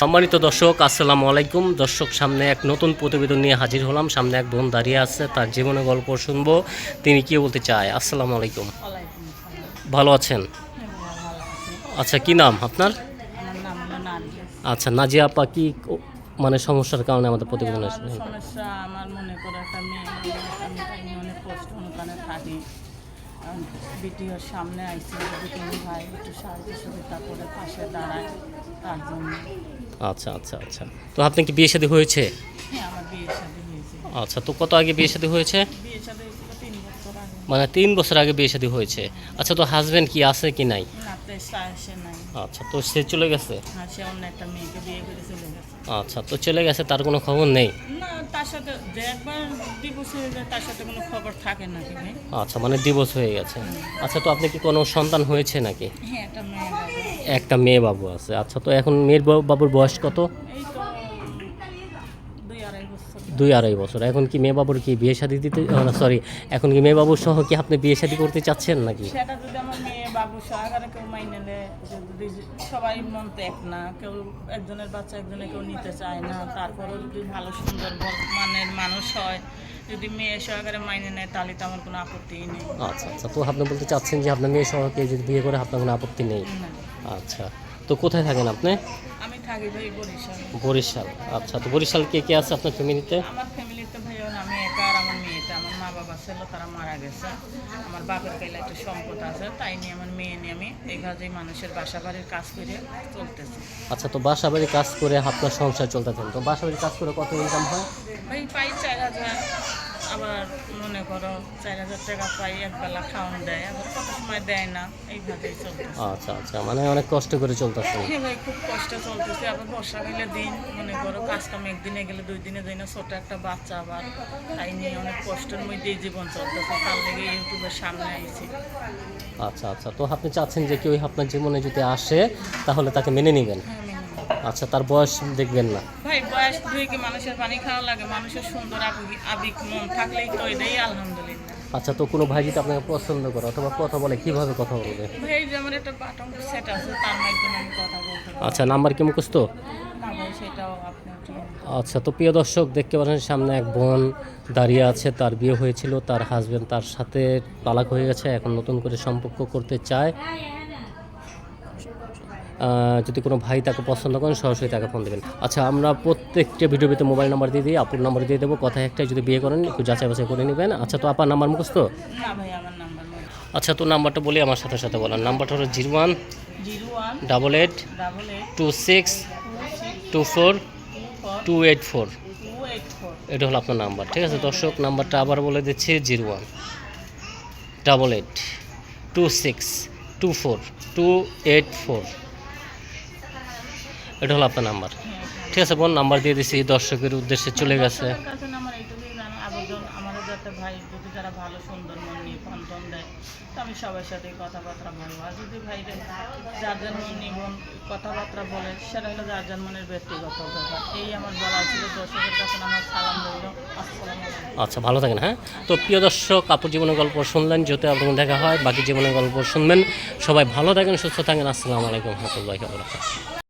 সম্মানিত দর্শক, আসসালামু আলাইকুম। দর্শক, সামনে এক নতুন প্রতিবেদন নিয়ে হাজির হলাম। সামনে এক বোন দাঁড়িয়ে আছে, তার জীবনে গল্প শুনব। তিনি কি বলতে চায়? আসসালামু আলাইকুম। ভালো আছেন। আচ্ছা কি নাম আপনার। আচ্ছা নাজিয়া আপা কি মানে সমস্যার কারণে আমাদের প্রতিবেদন থাকি। বিটিওর সামনে আইসি যদি কোনো ভাই একটু সাহায্য সুবিধা করে পাশে দাঁড়ায় তার জন্য। আচ্ছা আচ্ছা আচ্ছা। তো আপনি কি বিয়ে শাদী হয়েছে? হ্যাঁ আমার বিয়ে শাদী হয়েছে। আচ্ছা তো কত আগে বিয়ে শাদী হয়েছে? বিয়ে শাদী মানে তিন বছর আগে বিয়ে শাদী হয়েছে। আচ্ছা তো হাজবেন্ড কি আছে কি নাই? আচ্ছা তো সে চলে গেছে? হ্যাঁ চলে গেছে। আচ্ছা তো চলে গেছে তার কোনো খবর নেই? আচ্ছা মানে ডিভোর্স হয়ে গেছে। আচ্ছা তো আপনি কি কোনো সন্তান হয়েছে নাকি? হ্যাঁ একটা মেয়ে বাবা আছে। আচ্ছা তো এখন মেয়ের বাবুর বয়স কত? দুই আড়াই বছর। এখন কি মেয়ে বাবুর কি বিয়ে শাদী দিতে সরি এখন কি মেয়ে বাবুর সহ কি আপনি বিয়ে শাদী করতে চাচ্ছেন নাকি? সেটা যদি আমার মেয়ে বাবু সহকারে কেউ মাইনে নেয় যদি সবাই মন তো এক না কেউ একজনের বাচ্চা একজনে কেউ নিতে চায় না তারপরেও যদি ভালো সুন্দর মানের মানুষ হয় যদি মেয়ে সহকারে মাইনে নেয় তাহলে তো আমার কোনো আপত্তিই নেই। আচ্ছা আচ্ছা। তো আপনি বলতে চাচ্ছেন যে আপনার মেয়ে সহকে যদি বিয়ে করে আপনার কোনো আপত্তি নেই? আচ্ছা। তো কোথায় থাকেন আপনি? আমি থাকি ভাই বরিশাল। বরিশাল। আচ্ছা তো বরিশাল কে কে আছে আপনার ফ্যামিলিতে আমার ফ্যামিলিতে ভাইও আমি একা আর আমার মেয়েটা। আমার মা বাবা ছিল তারা মারা গেছে। আমার বাপের কাইলে একটা সম্পদ আছে তাই নিয়ে আমার মেয়ে নিয়ে আমি এই কাজে মানুষের বাসা বাড়ির কাজ করে চলতেছি। আচ্ছা তো বাসা বাড়ি কাজ করে আপনার সংসার চলতেছেন তো বাসা বাড়ি কাজ করে কত ইনকাম হয়? ভাই পাই চার হাজার। আবার মনে করো চার হাজার টাকা পাই একবেলা খাওয়ান দেয় আবার কত সময় দেয় না এইভাবেই চলতেছে। আচ্ছা আচ্ছা মানে অনেক কষ্ট করে চলতেছে। হ্যাঁ ভাই খুব কষ্ট চলতেছে আবার বর্ষা বর্ষাকালে দিন মনে করো কাজ কাম একদিনে গেলে দুই দিনে যাই না ছোট একটা বাচ্চা আবার তাই নিয়ে অনেক কষ্টের মধ্যেই জীবন চলতেছে তার লেগে ইউটিউবের সামনে আইছি। আচ্ছা আচ্ছা তো আপনি চাচ্ছেন যে কেউ আপনার জীবনে যদি আসে তাহলে তাকে মেনে নেবেন? হ্যাঁ। আচ্ছা তার বয়স দেখবেন না। কি মানুষের পানি খাওয়া লাগে মানুষের সুন্দর আবেগ মন থাকলেই তো এটাই আলহামদুলিল্লাহ। আচ্ছা তো কোনো ভাই যদি আপনাকে পছন্দ করে অথবা কথা বলে কীভাবে কথা বলবে? ভাই এই যে আমার একটা বাটন সেট আছে তার মাধ্যমে আমি কথা বলতে আচ্ছা নাম্বার কি মুখস্থ? আচ্ছা তো প্রিয় দর্শক দেখতে পাচ্ছেন সামনে এক বোন দাঁড়িয়ে আছে তার বিয়ে হয়েছিল তার হাজবেন্ড তার সাথে তালাক হয়ে গেছে এখন নতুন করে সম্পর্ক করতে চায়। যদি কোনো ভাই তাকে পছন্দ করেন সরাসরি তাকে ফোন দেবেন। আচ্ছা আমরা প্রত্যেকটা ভিডিও ভিতরে মোবাইল নাম্বার দিয়ে দিই আপুর নাম্বার দিয়ে দেবো। কথা একটাই যদি বিয়ে করেন একটু যাচাই বাছাই করে নেবেন। আচ্ছা তো আপার নাম্বার মুখস্থ? নয় আচ্ছা তো নাম্বারটা বলি আমার সাথে সাথে বলেন। নাম্বারটা হলো zero one double eight two six two four two eight four এটা হলো আপনার নাম্বার ঠিক আছে? দর্শক নাম্বারটা আবার বলে দিচ্ছি zero one double eight two six two four two eight four এটা হলো আপনার নাম্বার। ঠিক আছে বোন নাম্বার দিয়ে দিচ্ছি দর্শকের উদ্দেশ্যে চলে গেছে। আমার কাছে না আমার এইটুকুই জানো আবেদন আমাদের যাতে ভাই যদি যারা ভালো সুন্দর মন নিয়ে ফোন দেয় তো আমি সবার সাথে কথাবার্তা বলব। আর যদি ভাই যার যার মন নিয়ে কথাবার্তা বলে সেটা হলো যার যার মনের ব্যক্তিগত ব্যাপার। এই আমার বলা ছিল দর্শকের কাছে আমার সালাম রইল। আচ্ছা ভালো থাকেন হ্যাঁ? তো প্রিয় দর্শক আপুর জীবনের গল্প শুনলেন যাতে আপনার দেখা হয় বাকি জীবনের গল্প শুনবেন। সবাই ভালো থাকেন সুস্থ থাকেন। আসসালামু আলাইকুম রহমতুল্লাহি ওয়া বারাকাতুহু।